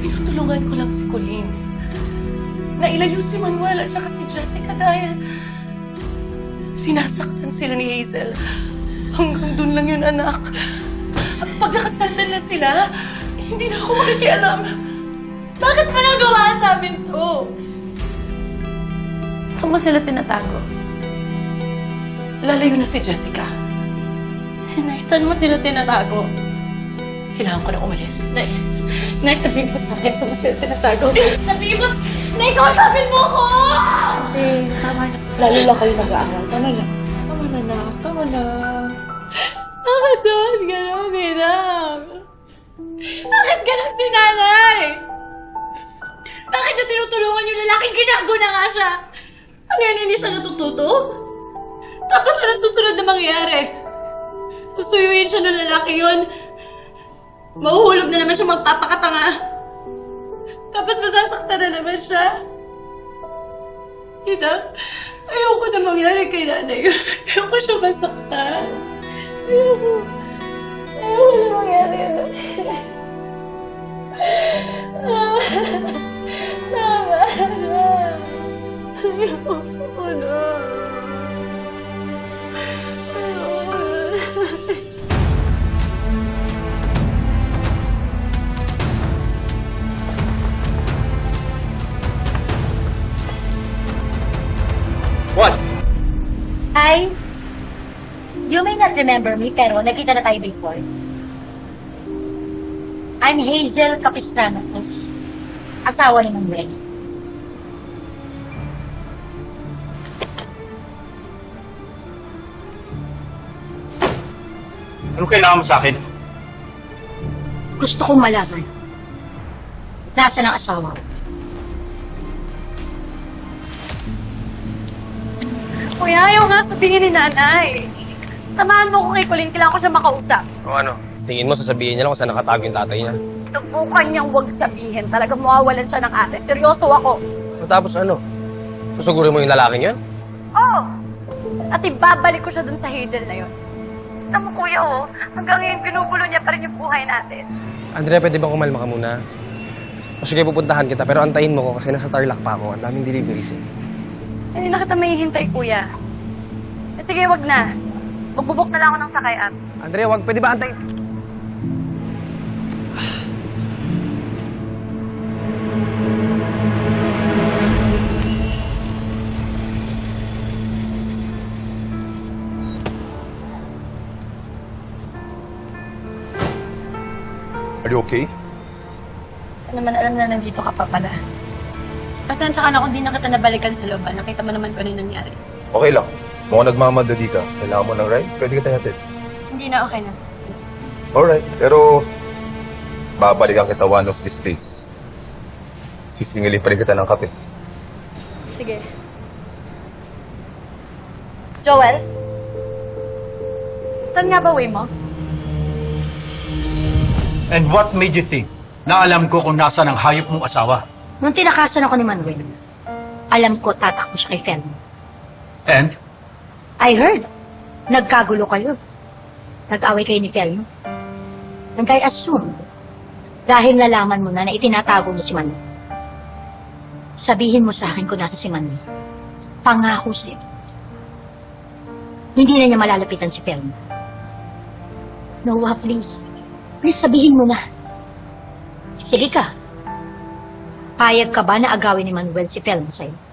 Tinutulungan ko lang si Colleen. Nailayo si Manuel at saka si Jessica dahil sinasaktan sila ni Hazel. Hanggang dun lang yun, anak. Pag nakasettle na sila, hindi na ako makikialam. Bakit mo nagawa sa amin to? Saan mo sila tinatago? Lalayo na si Jessica. Nay, saan mo sila tinatago? Kailangan ko na umalis. Nay, Nay, sabihin mo sa akin, sila tinatago? Sabihin mo, Nay, kausapin mo ko! Eh, tama na. Lalo lang kayo nag-aaral. Tama na. Tama na, na. Tama na. Bakit doon gano'n, Hirang? Bakit gano'n si nanay? Bakit niya tinutulungan yung lalaking ginago na nga siya? Ano yan, hindi siya natututo? Tapos ano susunod na mangyayari? Susuyuin siya ng lalaki yun. Mahuhulog na naman siya magpapakatanga. Tapos masasaktan na naman siya. Ina, ayoko na mangyari kay nanay. Ayoko siya masaktan. Ayoko. Ayoko na mangyari. Tama. Ayoko na. Hi. You may not remember me, pero nakita na tayo before. I'm Hazel Capistranos, asawa ni Manuel. Ano kailangan mo sa akin? Gusto kong malaman. Nasaan ang asawa ko? Kuya, ayaw nga sabihin ni nanay. Samahan mo ko kay Colleen, kailangan ko siya makausap. O ano? Tingin mo sasabihin niya lang kung saan nakatago yung tatay niya. Subukan niyang huwag sabihin. Talaga mawawalan siya ng ate. Seryoso ako. Tapos ano? Susugurin mo yung lalaking yan? Oo. At ibabalik ko siya dun sa Hazel na yun. Alam mo, kuya, oh. Hanggang ngayon, ginugulo niya pa rin yung buhay natin. Andrea, pwede bang kumalma ka muna? O sige, pupuntahan kita, pero antayin mo ko kasi nasa Tarlac pa ako. Ang daming deliveries eh. Hindi na kita mahihintay, kuya. Eh, sige, wag na. Magbubok na lang ako ng sakay at. Andrea, wag, pwede ba antayin? Are you okay? naman alam na nandito ka pa pala. Pasensya ka na kung di na kita nabalikan sa loob. ah. Nakita mo naman kung ano yung nangyari. Okay lang. Mukhang nagmamadali ka. Kailangan mo ng ride? Pwede kita hatid. Hindi na okay na. Alright. Pero, babalikan kita one of these days. Sisingilin pa rin kita ng kape. Sige. Joel? Saan nga ba way mo? And what made you think na alam ko kung nasa ng hayop mong asawa? Nung tinakasan ako ni Manuel, alam ko tatakbo siya kay Felmo. And I heard. Nagkagulo kayo. Nag-away kayo ni Felmo. And I assume, dahil nalaman mo na na itinatago niya si Manuel, sabihin mo sa akin kung nasa si Manuel. Pangako sa'yo. Hindi na niya malalapitan si Felmo. Noah, please. Please sabihin mo na. Sige ka. Payag ka ba na agawin ni Manuel si Felmo sa'yo?